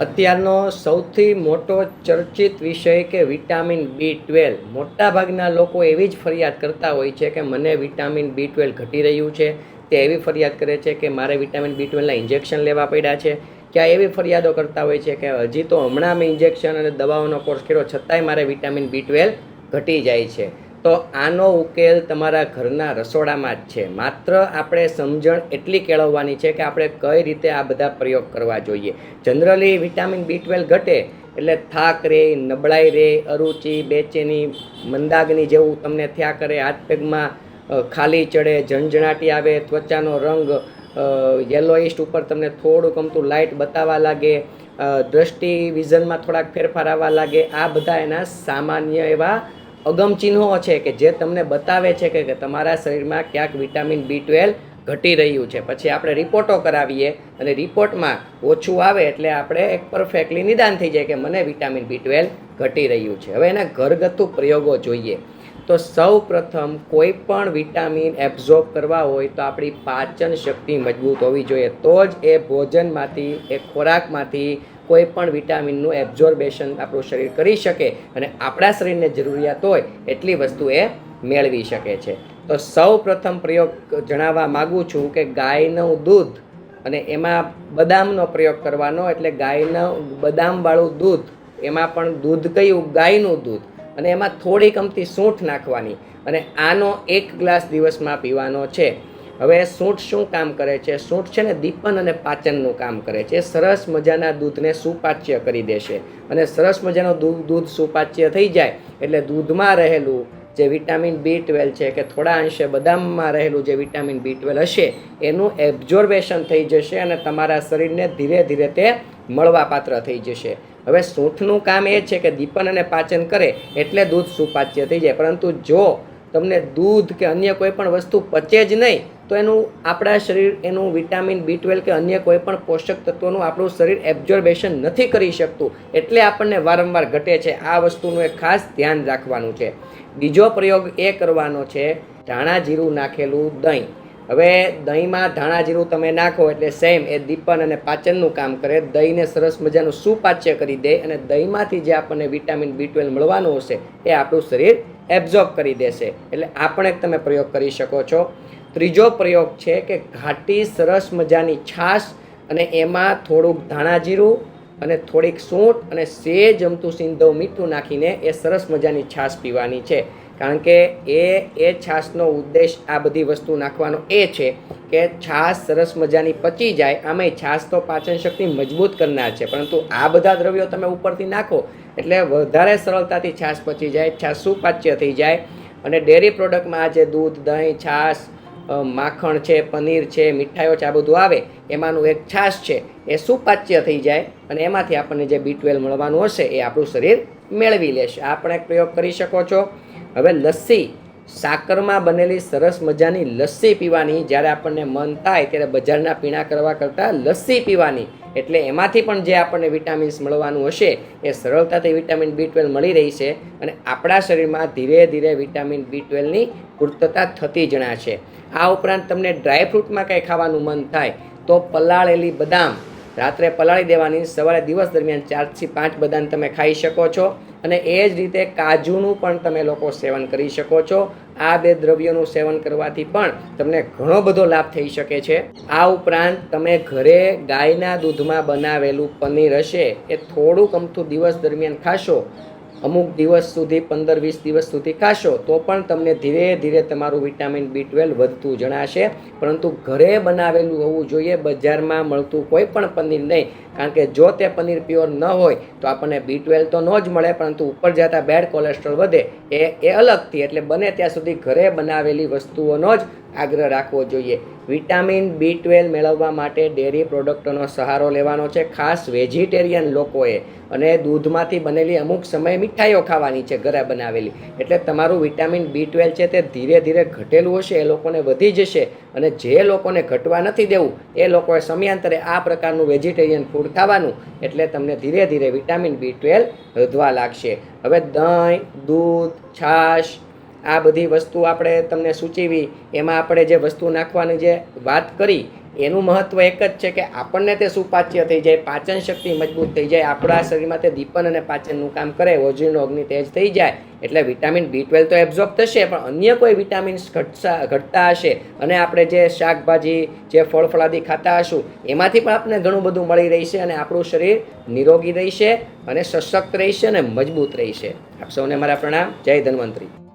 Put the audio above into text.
અત્યારનો સૌથી મોટો ચર્ચિત વિષય કે વિટામિન બી ટ્વેલ્વ મોટાભાગના લોકો એવી જ ફરિયાદ કરતા હોય છે કે મને વિટામિન બી ટ્વેલ્વ ઘટી રહ્યું છે. તે એવી ફરિયાદ કરે છે કે મારે વિટામિન બી ટ્વેલ્વના ઇન્જેક્શન લેવા પડ્યા છે. ક્યાં એવી ફરિયાદો કરતા હોય છે કે હજી તો હમણાં મેં ઇન્જેક્શન અને દવાઓનો કોર્સ કર્યો, છતાંય મારે વિટામિન બી ટ્વેલ્વ ઘટી જાય છે. તો આનો ઉકેલ તમારા ઘરના રસોડામાં જ છે. માત્ર આપણે સમજણ એટલી કેળવવાની છે કે આપણે કઈ રીતે આ બધા પ્રયોગ કરવા જોઈએ. જનરલી વિટામિન બી ટ્વેલ્વ ઘટે એટલે થાક રે, નબળાઈ રે, અરુચિ, બેચેની, મંદાગની જેવું તમને થયા કરે, હાથ પેગમાં ખાલી ચડે ઝણઝણાટી આવે, ત્વચાનો રંગ યલોઇસ્ટ ઉપર તમને થોડુંક અમતું લાઇટ બતાવવા લાગે દ્રષ્ટિ વિઝનમાં થોડાક ફેરફાર આવવા લાગે, આ બધા એના સામાન્ય એવા અગમચિહ્નો છે કે જે તમને બતાવે છે કે તમારા શરીરમાં ક્યાંક વિટામિન બી ટ્વેલ્વ ઘટી રહ્યું છે. પછી આપણે રિપોર્ટો કરાવીએ અને રિપોર્ટમાં ઓછું આવે એટલે આપણે એક પરફેક્ટલી નિદાન થઈ જાય કે મને વિટામિન બી ટ્વેલ્વ ઘટી રહ્યું છે. હવે એના ઘરગથ્થુ પ્રયોગો જોઈએ. તો સૌ પ્રથમ કોઈ પણ વિટામિન એબ્ઝોર્બ કરવા હોય તો આપણી પાચન શક્તિ મજબૂત હોવી જોઈએ. તો જ એ ભોજનમાંથી, એ ખોરાકમાંથી કોઈ પણ વિટામિનનું એબ્ઝોર્બેશન આપણું શરીર કરી શકે અને આપણા શરીરને જરૂરિયાત હોય એટલી વસ્તુ એ મેળવી શકે છે. તો સૌ પ્રથમ પ્રયોગ જણાવવા માગું છું કે ગાયનું દૂધ અને એમાં બદામનો પ્રયોગ કરવાનો એટલે ગાયનું બદામવાળું દૂધ, એમાં પણ દૂધ કયું? ગાયનું દૂધ. અને એમાં થોડીક અમથી સૂંઠ નાખવાની. અને આનો એક ગ્લાસ દિવસમાં પીવાનો છે. હવે સૂંઠ શું કામ કરે છે? સૂંઠ છે ને દીપન અને પાચનનું કામ કરે છે. સરસ મજાના દૂધને સુપાચ્ય કરી દેશે. અને સરસ મજાનું દૂધ દૂધ સુપાચ્ય થઈ જાય એટલે દૂધમાં રહેલું જે વિટામિન બી ટ્વેલ્વ છે કે થોડા અંશે બદામમાં રહેલું જે વિટામિન બી ટ્વેલ્વ હશે, એનું એબ્ઝોર્બેશન થઈ જશે અને તમારા શરીરને ધીરે ધીરે તે મળવાપાત્ર થઈ જશે. હવે સૂંઠનું કામ એ છે કે દીપન અને પાચન કરે એટલે દૂધ સુપાચ્ય થઈ જાય. પરંતુ જો તમને દૂધ કે અન્ય કોઈ પણ વસ્તુ પચે જ નહીં, તો એનું આપણા શરીર, એનું વિટામિન બી ટ્વેલ્વ કે અન્ય કોઈ પણ પોષક તત્વોનું આપણું શરીર એબ્ઝોર્બેશન નથી કરી શકતું, એટલે આપણને વારંવાર ઘટે છે. આ વસ્તુનું એક ખાસ ધ્યાન રાખવાનું છે. બીજો પ્રયોગ એ કરવાનો છે, ધાણા જીરું નાખેલું દહીં. હવે દહીંમાં ધાણા જીરું તમે નાખો એટલે સેમ એ દીપન અને પાચનનું કામ કરે. દહીંને સરસ મજાનું સુપાચ્ય કરી દે અને દહીંમાંથી જે આપણને વિટામિન બી ટ્વેલ્વ મળવાનું હશે, એ આપણું શરીર એબ્ઝોર્બ કરી દેશે. એટલે આ પણ એક તમે પ્રયોગ કરી શકો છો. ત્રીજો પ્રયોગ છે કે ઘાટી સરસ મજાની છાશ અને એમાં થોડુંક ધાણા જીરું અને થોડીક સૂંઠ અને સેજ અમતું સિંધવ મીઠું નાખીને એ સરસ મજાની છાશ પીવાની છે. કારણ કે એ એ છાશનો ઉદ્દેશ આ બધી વસ્તુ નાખવાનો એ છે કે છાશ સરસ મજાની પચી જાય, આમાંય છાશ તો પાચન શક્તિ મજબૂત કરનાર છે, પરંતુ આ બધા દ્રવ્યો તમે ઉપરથી નાખો, એટલે વધારે સરળતાથી છાશ પચી જાય, છાશ સુપાચ્ય થઈ જાય, અને ડેરી પ્રોડક્ટમાં આ જે દૂધ, દહીં, છાશ માખણ છે, પનીર છે, મીઠાઈઓ છે, આ બધું આવે, એમાંનું એક છાશ છે, એ સુપાચ્ય થઈ જાય, અને એમાંથી આપણને જે બી ટ્વેલ્વ મળવાનું હશે, એ આપણું શરીર મેળવી લેશે. આ પણ એક પ્રયોગ કરી શકો છો. હવે લસ્સી, સાકરમાં બનેલી સરસ મજાની લસ્સી પીવાની, જ્યારે આપણને મન થાય ત્યારે બજારના પીણા કરવા કરતાં લસ્સી પીવાની. એટલે એમાંથી પણ જે આપણને વિટામિન્સ મળવાનું હશે, એ સરળતાથી વિટામિન બી ટ્વેલ્વ મળી રહી છે અને આપણા શરીરમાં ધીરે ધીરે વિટામિન બી ટ્વેલ્વની પૂર્તતા થતી જણાશે આ ઉપરાંત તમને ડ્રાયફ્રૂટમાં કંઈ ખાવાનું મન થાય, તો પલાળેલી બદામ રાત્રે પલાળી દેવાની સવારે દિવસ દરમિયાન ચારથી પાંચ બદામ તમે ખાઈ શકો છો અને એ જ રીતે કાજુનું પણ તમે લોકો સેવન કરી શકો છો. આ બે દ્રવ્યોનું સેવન કરવાથી પણ તમને ઘણો બધો લાભ થઈ શકે છે. આ ઉપરાંત તમે ઘરે ગાયના દૂધમાં બનાવેલું પનીર હશે એ થોડુંક અમથું દિવસ દરમિયાન ખાશો અમુક દિવસ સુધી, પંદર, વીસ દિવસ સુધી ખાશો, તો પણ તમને ધીરે ધીરે તમારું વિટામિન બી ટ્વેલ્વ વધતું જણાશે. પરંતુ ઘરે બનાવેલું હોવું જોઈએ, બજારમાં મળતું કોઈ પણ પનીર નહીં. કારણ કે જો તે પનીર પ્યોર ન હોય, તો આપણને બી ટ્વેલ્વ તો ન જ મળે, પરંતુ ઉપર જતા બેડ કોલેસ્ટ્રોલ વધે. એ એ અલગથી, એટલે બને ત્યાં સુધી ઘરે બનાવેલી વસ્તુઓનો જ આગ્રહ રાખવો જોઈએ. વિટામિન બી ટ્વેલ્વ મેળવવા માટે ડેરી પ્રોડક્ટોનો સહારો લેવાનો છે. ખાસ વેજીટેરિયન લોકોએ અને દૂધમાંથી બનેલી અમુક સમયે મીઠાઈઓ ખાવાની છે ઘરે બનાવેલી. એટલે તમારું વિટામિન બી ટ્વેલ્વ છે તે ધીરે ધીરે ઘટેલું હશે, એ લોકોને વધી જશે અને જે લોકોને ઘટવા નથી દેવું, એ લોકોએ સમયાંતરે આ પ્રકારનું વેજીટેરિયન ફૂડ ખાવાનું એટલે તમને ધીરે ધીરે વિટામિન બી ટ્વેલ્વ વધવા લાગશે. હવે દહીં, દૂધ, છાશ આ બધી વસ્તુ આપણે તમને સૂચવી, એમાં આપણે જે વસ્તુ નાખવાની જે વાત કરી, એનું મહત્વ એક જ છે કે આપણને તે સુપાચ્ય થઈ જાય, પાચન શક્તિ મજબૂત થઈ જાય, આપણા શરીરમાં તે દીપન અને પાચનનું કામ કરે ઓજીનો અગ્નિ તેજ થઈ જાય, એટલે વિટામિન બી ટ્વેલ્વ તો એબ્ઝોર્બ થશે, પણ અન્ય કોઈ વિટામિન્સ ઘટતા ઘટતા હશે, અને આપણે જે શાકભાજી, જે ફળ ફળાદી ખાતા હશું, એમાંથી પણ આપણને ઘણું બધું મળી રહેશે અને આપણું શરીર નિરોગી રહેશે અને સશક્ત રહેશે અને મજબૂત રહેશે. આપ સૌને મારા પ્રણામ. જય ધન્વંતરી.